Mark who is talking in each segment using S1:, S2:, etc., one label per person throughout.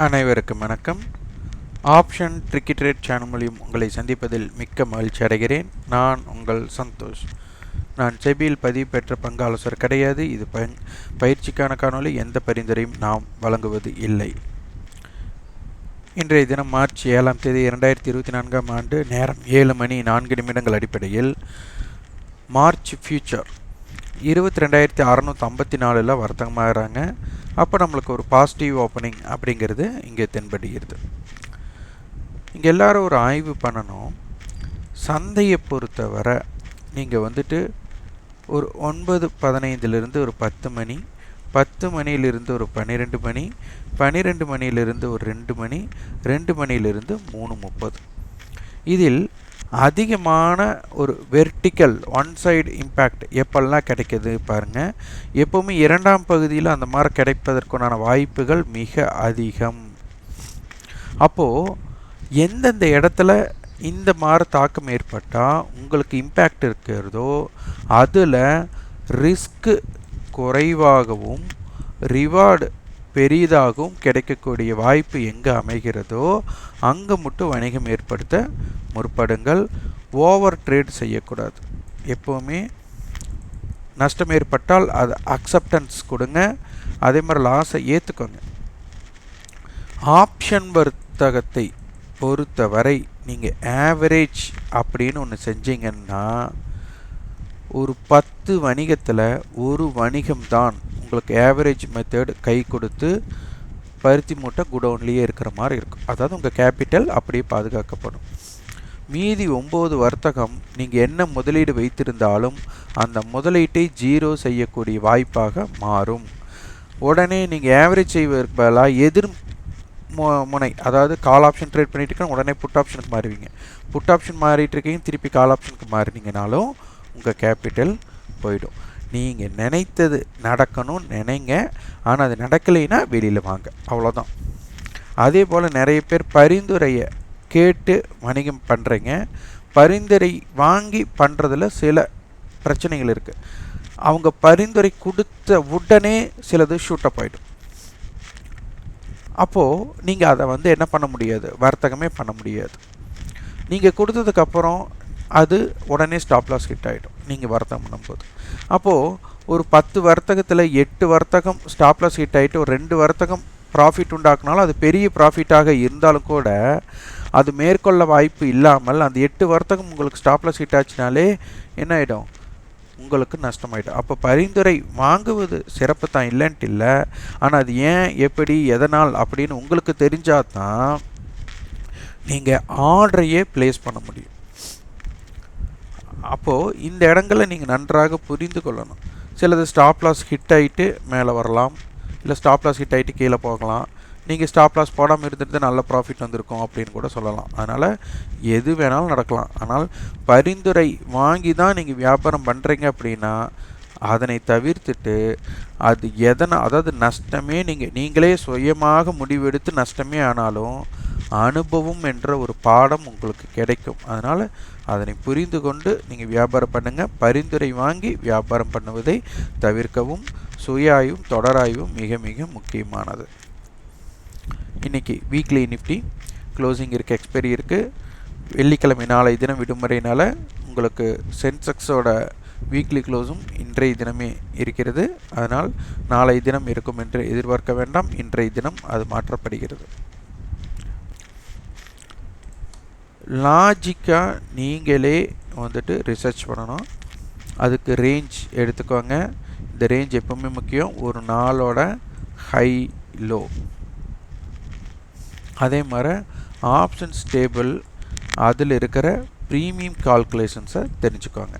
S1: அனைவருக்கும் வணக்கம். Option tricky trade channel மூலியம் உங்களை சந்திப்பதில் மிக்க மகிழ்ச்சி அடைகிறேன். நான் உங்கள் சந்தோஷ். நான் செபியில் பதிவு பெற்ற பங்கு கிடையாது. இது பயன் பயிற்சிக்கான காணொலி எந்த பரிந்துரையும் நாம் வழங்குவது இல்லை. இன்றைய தினம் மார்ச் ஏழாம் தேதி இரண்டாயிரத்தி இருபத்தி நான்காம் ஆண்டு நேரம் ஏழு மணி நான்கு நிமிடங்கள் அடிப்படையில் மார்ச் ஃபியூச்சர். இருபத்தி ரெண்டாயிரத்தி அறநூற்றி ஐம்பத்தி நாலில் வர்த்தகமாகறாங்க. அப்போ நம்மளுக்கு ஒரு பாசிட்டிவ் ஓப்பனிங் அப்படிங்கிறது இங்கே தென்படுகிறது. இங்கே எல்லோரும் ஒரு ஆய்வு பண்ணணும். சந்தையை பொறுத்தவரை நீங்கள் வந்துட்டு ஒரு ஒன்பது பதினைந்துலேருந்து ஒரு பத்து மணி பத்து மணியிலிருந்து ஒரு பன்னிரெண்டு மணி பன்னிரெண்டு மணியிலிருந்து ஒரு ரெண்டு மணி ரெண்டு மணியிலிருந்து மூணு முப்பது. இதில் அதிகமான ஒரு வெர்டிக்கல் ஒன் சைடு இம்பேக்ட் எப்பெல்லாம் கிடைக்கிது பாருங்கள் எப்போவுமே இரண்டாம் பகுதியில் அந்த மாதிரி கிடைப்பதற்குண்டான வாய்ப்புகள் மிக அதிகம். அப்போது எந்தெந்த இடத்துல இந்த மாதிரி தாக்கம் ஏற்பட்டால் உங்களுக்கு இம்பேக்ட் இருக்கிறதோ அதில் ரிஸ்க்கு குறைவாகவும் ரிவார்டு பெரிதாகவும் கிடைக்கக்கூடிய வாய்ப்பு எங்கே அமைகிறதோ அங்கே மட்டும் வணிகம் ஏற்படுத்த முற்படுங்கள். ஓவர் ட்ரேட் செய்யக்கூடாது. எப்போவுமே நஷ்டம் ஏற்பட்டால் அது அக்செப்டன்ஸ் கொடுங்க. அதே மாதிரி லாஸை ஏற்றுக்கோங்க ஆப்ஷன் வர்த்தகத்தை பொறுத்தவரை நீங்கள் ஆவரேஜ் அப்படின்னு ஒன்று செஞ்சீங்கன்னா ஒரு பத்து வணிகத்தில் ஒரு வணிகம்தான் உங்களுக்கு ஆவரேஜ் மெத்தேடு கை கொடுத்து பருத்தி மூட்டை குடோன்லேயே இருக்கிற மாதிரி இருக்கும். அதாவது உங்கள் கேபிட்டல் அப்படியே பாதுகாக்கப்படும். மீதி ஒம்பது வர்த்தகம் நீங்கள் என்ன முதலீடு வைத்திருந்தாலும் அந்த முதலீட்டை ஜீரோ செய்யக்கூடிய வாய்ப்பாக மாறும். உடனே நீங்கள் ஆவரேஜ் செய்வதற்கு பதிலாக எதிர் முனை அதாவது கால் ஆப்ஷன் ட்ரேட் பண்ணிட்டு இருக்கா உடனே புட் ஆப்ஷனுக்கு மாறுவீங்க. புட் ஆப்ஷன் மாறிட்டு இருக்கீங்க திருப்பி கால் ஆப்ஷனுக்கு மாறினீங்கனாலும் உங்கள் கேபிட்டல் போயிடும். நீங்கள் நினைத்தது நடக்கணும் நினைங்க. ஆனால் அது நடக்கலைன்னா வெளியில் வாங்க. அவ்வளோதான் அதே போல் நிறைய பேர் பரிந்துரையை கேட்டு வணிகம் பண்ணுறீங்க பரிந்துரை வாங்கி பண்ணுறதுல சில பிரச்சனைகள் இருக்குது அவங்க பரிந்துரை கொடுத்த உடனே சிலது ஷூட்டப் ஆகிடும் அப்போது நீங்கள் அதை வந்து என்ன பண்ண முடியாது? வர்த்தகமே பண்ண முடியாது. நீங்கள் கொடுத்ததுக்கப்புறம் அது உடனே ஸ்டாப் லாஸ் ஹிட் ஆகிடும் நீங்கள் வர்த்தகம் பண்ணும்போது. அப்போது ஒரு பத்து வர்த்தகத்தில் எட்டு வர்த்தகம் ஸ்டாப் லாஸ் ஹிட் ஆகிட்டு ஒரு ரெண்டு வர்த்தகம் ப்ராஃபிட் உண்டாக்குனாலும் அது பெரிய ப்ராஃபிட்டாக இருந்தாலும் கூட அது மேற்கொள்ள வாய்ப்பு இல்லாமல் அந்த எட்டு வர்த்தகம் உங்களுக்கு ஸ்டாப் லாஸ் ஹிட் ஆச்சுனாலே என்ன ஆகிடும் உங்களுக்கு நஷ்டமாயிடும். அப்போ பரிந்துரை வாங்குவது சிறப்பு தான் இல்லைன்ட்டு இல்லை. ஆனால் அது ஏன் எப்படி எதனால் அப்படின்னு உங்களுக்கு தெரிஞ்சால் தான் நீங்கள் ஆர்டரையே ப்ளேஸ் பண்ண முடியும். அப்போது இந்த இடங்களில் நீங்கள் நன்றாக புரிந்து கொள்ளணும். சிலது ஸ்டாப் லாஸ் ஹிட் ஆகிட்டு மேலே வரலாம். இல்லை ஸ்டாப் லாஸ் ஹிட் ஆகிட்டு கீழே போகலாம். நீங்கள் ஸ்டாப் லாஸ் போடாமல் இருந்துட்டு நல்ல ப்ராஃபிட் வந்திருக்கும் அப்படின்னு கூட சொல்லலாம். அதனால் எது வேணாலும் நடக்கலாம். ஆனால் பரிந்துரை வாங்கி தான் நீங்கள் வியாபாரம் பண்ணுறீங்க அப்படின்னா அதனை தவிர்த்துட்டு அது எதனால் அதாவது நஷ்டமே நீங்கள் நீங்களே சுயமாக முடிவெடுத்து நஷ்டமே ஆனாலும் அனுபவம் என்ற ஒரு பாடம் உங்களுக்கு கிடைக்கும். அதனால் அதனை புரிந்து கொண்டு நீங்கள் வியாபாரம் பண்ணுங்கள் பரிந்துரை வாங்கி வியாபாரம் பண்ணுவதை தவிர்க்கவும் சுயாயும் தொடராயும் மிக மிக முக்கியமானது. இன்றைக்கி வீக்லி நிஃப்டி க்ளோசிங் இருக்குது எக்ஸ்பைரி இருக்குது வெள்ளிக்கிழமை நாளை தினம் விடுமுறையினால் உங்களுக்கு சென்செக்ஸோட வீக்லி க்ளோஸும் இன்றைய தினமே இருக்கிறது. அதனால் நாளை தினம் இருக்கும் என்று எதிர்பார்க்க வேண்டாம். இன்றைய தினம் அது மாற்றப்படுகிறது. லாஜிக்காக நீங்களே வந்துட்டு ரிசர்ச் பண்ணணும். அதுக்கு ரேஞ்ச் எடுத்துக்கோங்க. இந்த ரேஞ்ச் எப்பவுமே முக்கியம். ஒரு நாளோட ஹை லோ அதே மாதிரி ஆப்ஷன்ஸ் டேபிள் அதில் இருக்கிற ப்ரீமியம் கால்குலேஷன்ஸை தெரிஞ்சுக்கோங்க.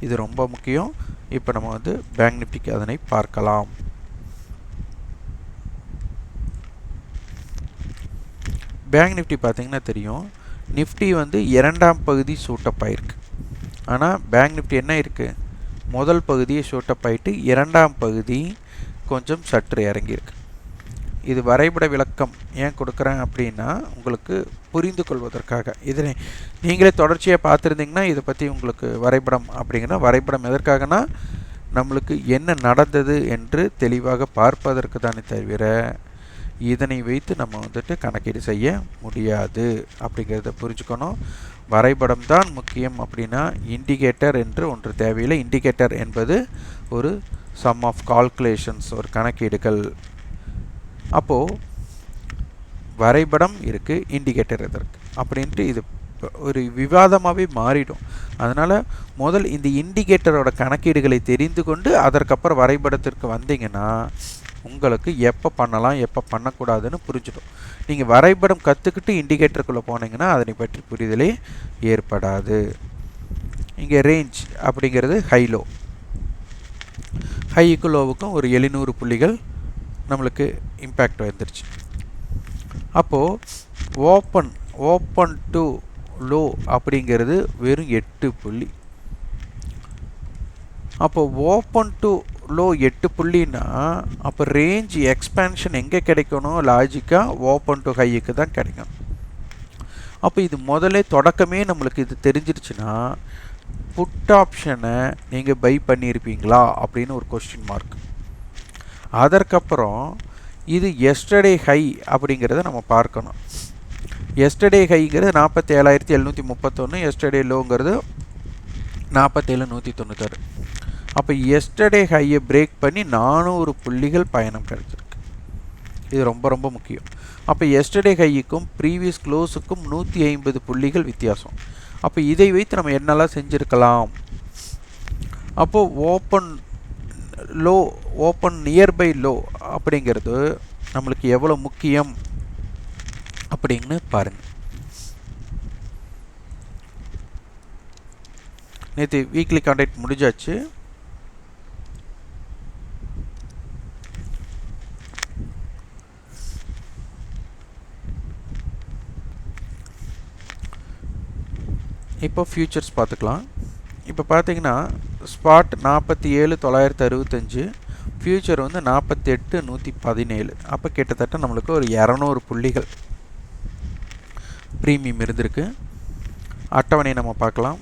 S1: இது ரொம்ப முக்கியம். இப்போ நம்ம வந்து பேங்க் நிஃப்டிக்கு அதனை பார்க்கலாம். பேங்க் நிஃப்டி பார்த்திங்கன்னா தெரியும். நிஃப்டி வந்து இரண்டாம் பகுதி ஷூட்டப் ஆயிருக்கு. ஆனால் பேங்க் நிஃப்டி என்ன இருக்குது முதல் பகுதியை ஷூட்டப் ஆகிட்டு இரண்டாம் பகுதி கொஞ்சம் சற்று இறங்கியிருக்கு. இது வரைபட விளக்கம் ஏன் கொடுக்குறேன் அப்படின்னா உங்களுக்கு புரிந்து கொள்வதற்காக. இதனை நீங்களே தொடர்ச்சியாக பார்த்துருந்தீங்கன்னா இதை பற்றி உங்களுக்கு வரைபடம் அப்படிங்கிற வரைபடம் எதற்காகனா நம்மளுக்கு என்ன நடந்தது என்று தெளிவாக பார்ப்பதற்கு தானே தவிர இதனை வைத்து நம்ம வந்துட்டு கணக்கீடு செய்ய முடியாது அப்படிங்கிறத புரிஞ்சுக்கணும். வரைபடம் தான் முக்கியம் அப்படின்னா இண்டிகேட்டர் என்று ஒன்று தேவையில்லை. இண்டிகேட்டர் என்பது ஒரு சம் ஆஃப் கால்குலேஷன்ஸ் ஒரு கணக்கீடுகள். அப்போது வரைபடம் இருக்குது இண்டிகேட்டர் எதற்கு அப்படின்ட்டு இது ஒரு விவாதமாகவே மாறிடும். அதனால் முதல் இந்த இண்டிகேட்டரோட கணக்கீடுகளை தெரிந்து கொண்டு அதற்கப்புறம் வரைபடத்திற்கு வந்தீங்கன்னா உங்களுக்கு எப்போ பண்ணலாம் எப்போ பண்ணக்கூடாதுன்னு புரிஞ்சிடும் நீங்கள் வரைபடம் கற்றுக்கிட்டு இண்டிகேட்டருக்குள்ளே போனீங்கன்னா அதனை பற்றி புரிதலே ஏற்படாது. இங்கே ரேஞ்ச் அப்படிங்கிறது ஹைலோ ஹைக்கு லோவுக்கும் ஒரு எழுநூறு புள்ளிகள் நம்மளுக்கு இம்பேக்ட் வந்துருச்சு. அப்போது ஓப்பன் ஓப்பன் டு லோ அப்படிங்கிறது வெறும் எட்டு புள்ளி. அப்போது ஓப்பன் டு லோ எட்டு புள்ளின்னா அப்போ ரேஞ்ச் எக்ஸ்பேன்ஷன் எங்கே கிடைக்கணும்? லாஜிக்காக ஓப்பன் டு ஹைக்கு தான் கிடைக்கும். அப்போ இது முதல்ல தொடக்கமே நம்மளுக்கு இது தெரிஞ்சிருச்சுன்னா புட் ஆப்ஷனை நீங்கள் பை பண்ணியிருப்பீங்களா அப்படின்னு ஒரு கொஸ்டின் மார்க் அதற்கப்புறம் இது எஸ்டர்டே ஹை அப்படிங்கிறத நம்ம பார்க்கணும். எஸ்டர்டே ஹைங்கிறது நாற்பத்தி ஏழாயிரத்தி எழுநூற்றி முப்பத்தொன்று எஸ்டர்டே லோங்கிறது நாற்பத்தேழு நூற்றி தொண்ணூத்தாறு. அப்போ எஸ்டர்டே ஹையை பிரேக் பண்ணி நானூறு புள்ளிகள் பயணம் கிடைச்சிருக்கு. இது ரொம்ப ரொம்ப முக்கியம். அப்போ எஸ்டர்டே ஹையுக்கும் ப்ரீவியஸ் க்ளோஸுக்கும் நூற்றி ஐம்பது புள்ளிகள் வித்தியாசம். அப்போ இதை வைத்து நம்ம என்னெல்லாம் செஞ்சுருக்கலாம்? அப்போது open low open nearby low அப்படிங்கிறது நம்மளுக்கு எவ்வளோ முக்கியம் அப்படின்னு பாருங்கள் நேற்று வீக்லி கான்டாக்ட் முடிஞ்சாச்சு. இப்போ ஃபியூச்சர்ஸ் பார்த்துக்கலாம். இப்போ பார்த்தீங்கன்னா ஸ்பாட் நாற்பத்தி ஏழு தொள்ளாயிரத்து அறுபத்தஞ்சு ஃபியூச்சர் வந்து நாற்பத்தி எட்டு நூற்றி பதினேழு அப்போ கிட்டத்தட்ட நம்மளுக்கு ஒரு இரநூறு புள்ளிகள் ப்ரீமியம் இருந்திருக்கு. அட்டவணை நம்ம பார்க்கலாம்.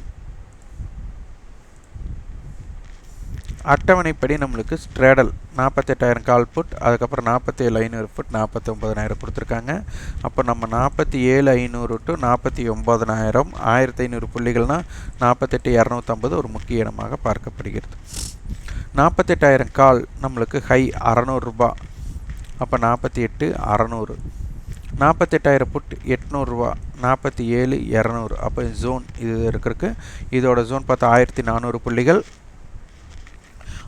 S1: அட்டவணைப்படி நம்மளுக்கு ஸ்ட்ரேடல் நாற்பத்தெட்டாயிரம் கால் ஃபுட் அதுக்கப்புறம் நாற்பத்தேழு ஐநூறு ஃபுட் நாற்பத்தி ஒம்பதனாயிரம் கொடுத்துருக்காங்க. அப்போ நம்ம நாற்பத்தி ஏழு ஐநூறு டு நாற்பத்தி ஒம்பதனாயிரம் ஆயிரத்தி ஐநூறு புள்ளிகள்னால் நாற்பத்தெட்டு இரநூத்தம்பது ஒரு முக்கிய இடமாக பார்க்கப்படுகிறது. நாற்பத்தெட்டாயிரம் கால் நம்மளுக்கு ஹை அறநூறுரூபா அப்போ நாற்பத்தி எட்டு அறநூறு. நாற்பத்தெட்டாயிரம் புட் எட்நூறுரூவா நாற்பத்தி ஏழு இரநூறு. அப்போ ஜோன் இது இருக்கிறதுக்கு இதோட ஜோன் பார்த்தா ஆயிரத்தி நானூறு புள்ளிகள்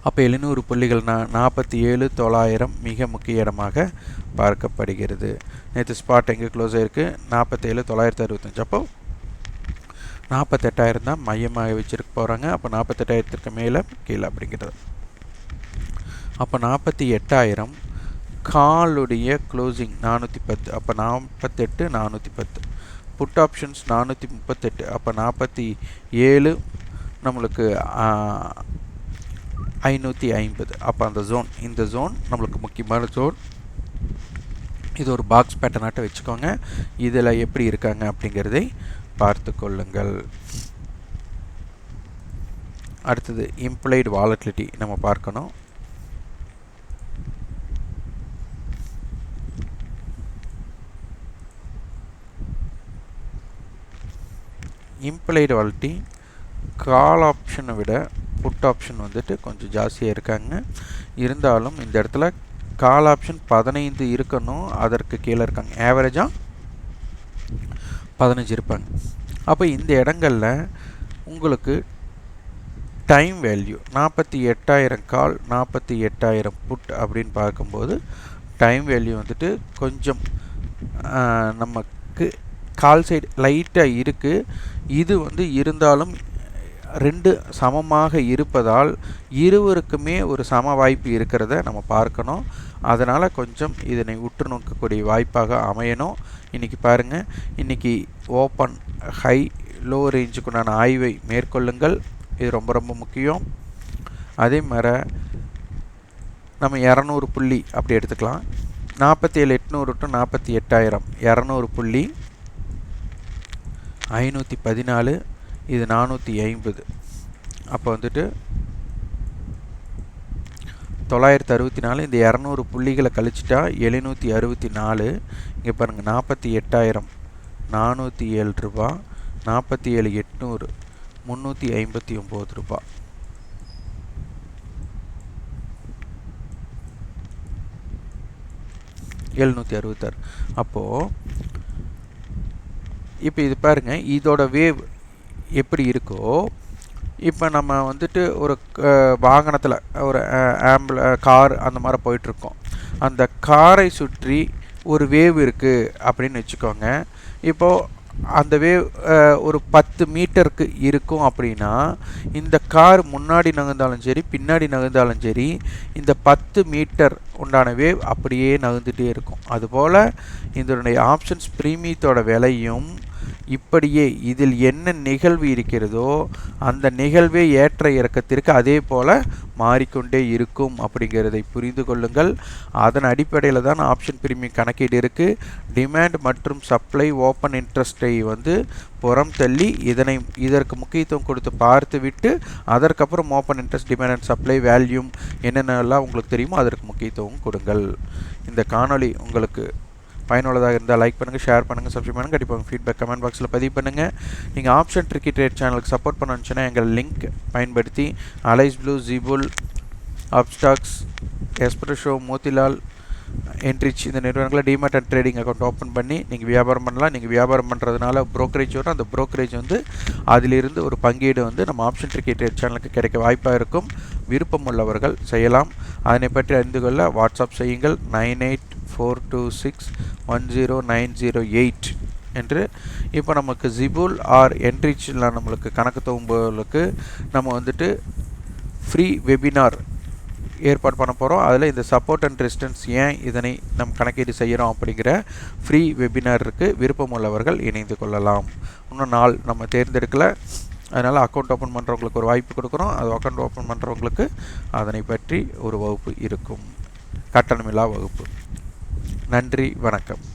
S1: அப்போ எழுநூறு புள்ளிகள் நா நாற்பத்தி ஏழு தொள்ளாயிரம் மிக முக்கிய இடமாக பார்க்கப்படுகிறது. நேற்று ஸ்பாட் எங்கே க்ளோஸ் ஆகிருக்கு நாற்பத்தேழு தொள்ளாயிரத்தி அறுபத்தஞ்சு. அப்போ நாற்பத்தெட்டாயிரம் தான் மையமாக வச்சுருக்க போகிறாங்க அப்போ நாற்பத்தெட்டாயிரத்திற்கு மேலே கீழே அப்படிங்கிறது. அப்போ நாற்பத்தி எட்டாயிரம் காலுடைய க்ளோசிங் நானூற்றி பத்து. அப்போ நாற்பத்தெட்டு நானூற்றி பத்து. புட் ஆப்ஷன்ஸ் நானூற்றி முப்பத்தெட்டு. அப்போ நாற்பத்தி ஏழு நம்மளுக்கு ஐநூற்றி ஐம்பது. அப்போ அந்த ஜோன் இந்த ஜோன் நம்மளுக்கு முக்கியமான ஜோன் இது ஒரு பாக்ஸ் பேட்டர்னாட்ட வச்சுக்கோங்க. இதில் எப்படி இருக்காங்க அப்படிங்கிறதை பார்த்து கொள்ளுங்கள். அடுத்தது இம்ப்ளைடு வாலட்டிலிட்டி நம்ம பார்க்கணும். இம்ப்ளைடு வாலட்டி கால் ஆப்ஷனை விட புட் ஆப்ஷன் வந்துட்டு கொஞ்சம் ஜாஸ்தியாக இருக்காங்க. இருந்தாலும் இந்த இடத்துல கால் ஆப்ஷன் பதினைந்து இருக்கணும். அதற்கு கீழே இருக்காங்க. ஆவரேஜாக பதினஞ்சு இருப்பாங்க. அப்போ இந்த இடங்களில் உங்களுக்கு டைம் வேல்யூ நாற்பத்தி எட்டாயிரம் கால் நாற்பத்தி எட்டாயிரம் புட் அப்படின்னு பார்க்கும்போது டைம் வேல்யூ வந்துட்டு கொஞ்சம் நமக்கு கால் சைடு லைட்டாக இருக்குது இது வந்து இருந்தாலும் ரெண்டு சமமாக இருப்பதால் இருவருக்குமே ஒரு சம வாய்ப்பு இருக்கிறத நம்ம பார்க்கணும். அதனால் கொஞ்சம் இதனை உற்று நோக்கக்கூடிய வாய்ப்பாக அமையணும். இன்றைக்கி பாருங்கள் இன்றைக்கி ஓப்பன் ஹை லோ ரேஞ்சுக்குண்டான ஆய்வை மேற்கொள்ளுங்கள். இது ரொம்ப ரொம்ப முக்கியம். அதே மாதிரி நம்ம இரநூறு புள்ளி அப்படி எடுத்துக்கலாம். நாற்பத்தி ஏழு எட்நூறு டு நாற்பத்தி எட்டாயிரம். இரநூறு புள்ளி. ஐநூற்றி பதினாலு. இது நானூற்றி ஐம்பது. அப்போ வந்துட்டு தொள்ளாயிரத்தி அறுபத்தி நாலு இந்த இரநூறு புள்ளிகளை கழிச்சிட்டா எழுநூற்றி அறுபத்தி நாலு. இங்கே பாருங்கள் நாற்பத்தி எட்டாயிரம் நானூற்றி ஏழு ரூபா நாற்பத்தி ஏழு எட்நூறு முந்நூற்றி ஐம்பத்தி ஒம்பது ரூபா. எழுநூற்றி அறுபத்தாறு. அப்போது இப்போ இது பாருங்கள் இதோட வேவ் எப்படி இருக்கோ இப்போ நம்ம வந்துட்டு ஒரு வாகனத்தில் ஒரு ஆம்பிள் கார் அந்த மாதிரி போயிட்டுருக்கோம். அந்த காரை சுற்றி ஒரு வேவ் இருக்குது அப்படின்னு வச்சுக்கோங்க. இப்போது அந்த வேவ் ஒரு பத்து மீட்டருக்கு இருக்கும் அப்படின்னா இந்த கார் முன்னாடி நகர்ந்தாலும் சரி பின்னாடி நகர்ந்தாலும் சரி இந்த பத்து மீட்டர் உண்டான வேவ் அப்படியே நகர்ந்துகிட்டே இருக்கும். அதுபோல் இதனுடைய ஆப்ஷன்ஸ் ப்ரீமியத்தோட விலையும் இப்படியே இதில் என்ன நிகழ்வு இருக்கிறதோ அந்த நிகழ்வே ஏற்ற இறக்கத்திற்கு அதே போல் மாறிக்கொண்டே இருக்கும் அப்படிங்கிறதை புரிந்து கொள்ளுங்கள். அதன் அடிப்படையில் தான் ஆப்ஷன் பிரீமியம் கணக்கீடு இருக்குது டிமாண்ட் மற்றும் சப்ளை ஓப்பன் இன்ட்ரெஸ்ட்டை வந்து புறம் தள்ளி இதனை இதற்கு முக்கியத்துவம் கொடுத்து பார்த்து விட்டு அதற்கப்புறம் open interest demand and supply volume என்னென்னலாம் உங்களுக்கு தெரியுமோ அதற்கு முக்கியத்துவம் கொடுங்கள். இந்த காணொளி உங்களுக்கு பயனுள்ளதாக இருந்தால் லைக் பண்ணுங்கள் ஷேர் பண்ணுங்கள் சப்ஸ்கிரைப் பண்ணுங்கள் கண்டிப்பாக ஃபீட்பேக் கமெண்ட் பாக்ஸில் பதிவு பண்ணுங்கள் நீங்கள் ஆப்ஷன் ட்ரிக்கி ட்ரேட் சேனலுக்கு சப்போர்ட் பண்ணணுச்சுன்னா எங்கள் லிங்க் பயன்படுத்தி அலைஸ் ப்ளூ ஜிபுல் அப்ஸ்டாக்ஸ் எஸ்பிரஷோ மோதிலால் என்ட்ரிச் இந்த நிறுவனங்களை demat and trading account open பண்ணி நீங்கள் வியாபாரம் பண்ணலாம். நீங்கள் வியாபாரம் பண்ணுறதுனால ப்ரோக்கரேஜ் வரும். அந்த ப்ரோக்கரேஜ் வந்து அதிலிருந்து ஒரு பங்கீடு வந்து நம்ம ஆப்ஷன் ட்ரிக்கெட் ட்ரேட் சேனலுக்கு கிடைக்க வாய்ப்பாக இருக்கும். விருப்பம் உள்ளவர்கள் செய்யலாம். அதனை பற்றி அறிந்து கொள்ள வாட்ஸ்அப் செய்யுங்கள். Nine eight four two six one zero nine zero eight என்று இப்போ நமக்கு ஜிபுல் ஆர் என்ரிச்சில் நம்மளுக்கு கணக்கு தொகும்புகளுக்கு நம்ம வந்துட்டு ஃப்ரீ வெபினார் ஏற்பாடு பண்ண போகிறோம் அதில் இந்த சப்போர்ட் அண்ட் ரெசிஸ்டன்ஸ் ஏன் இதனை நம் கணக்கீடு செய்கிறோம் அப்படிங்கிற ஃப்ரீ வெபினாருக்கு விருப்பம் உள்ளவர்கள் இணைந்து கொள்ளலாம். இன்னும் நாள் நம்ம தேர்ந்தெடுக்கலை. அதனால் அக்கௌண்ட் ஓப்பன் பண்ணுறவங்களுக்கு ஒரு வாய்ப்பு கொடுக்குறோம். அது அக்கௌண்ட் ஓப்பன் பண்ணுறவங்களுக்கு அதனை பற்றி ஒரு வகுப்பு இருக்கும். கட்டணமில்லா வகுப்பு. நன்றி வணக்கம்.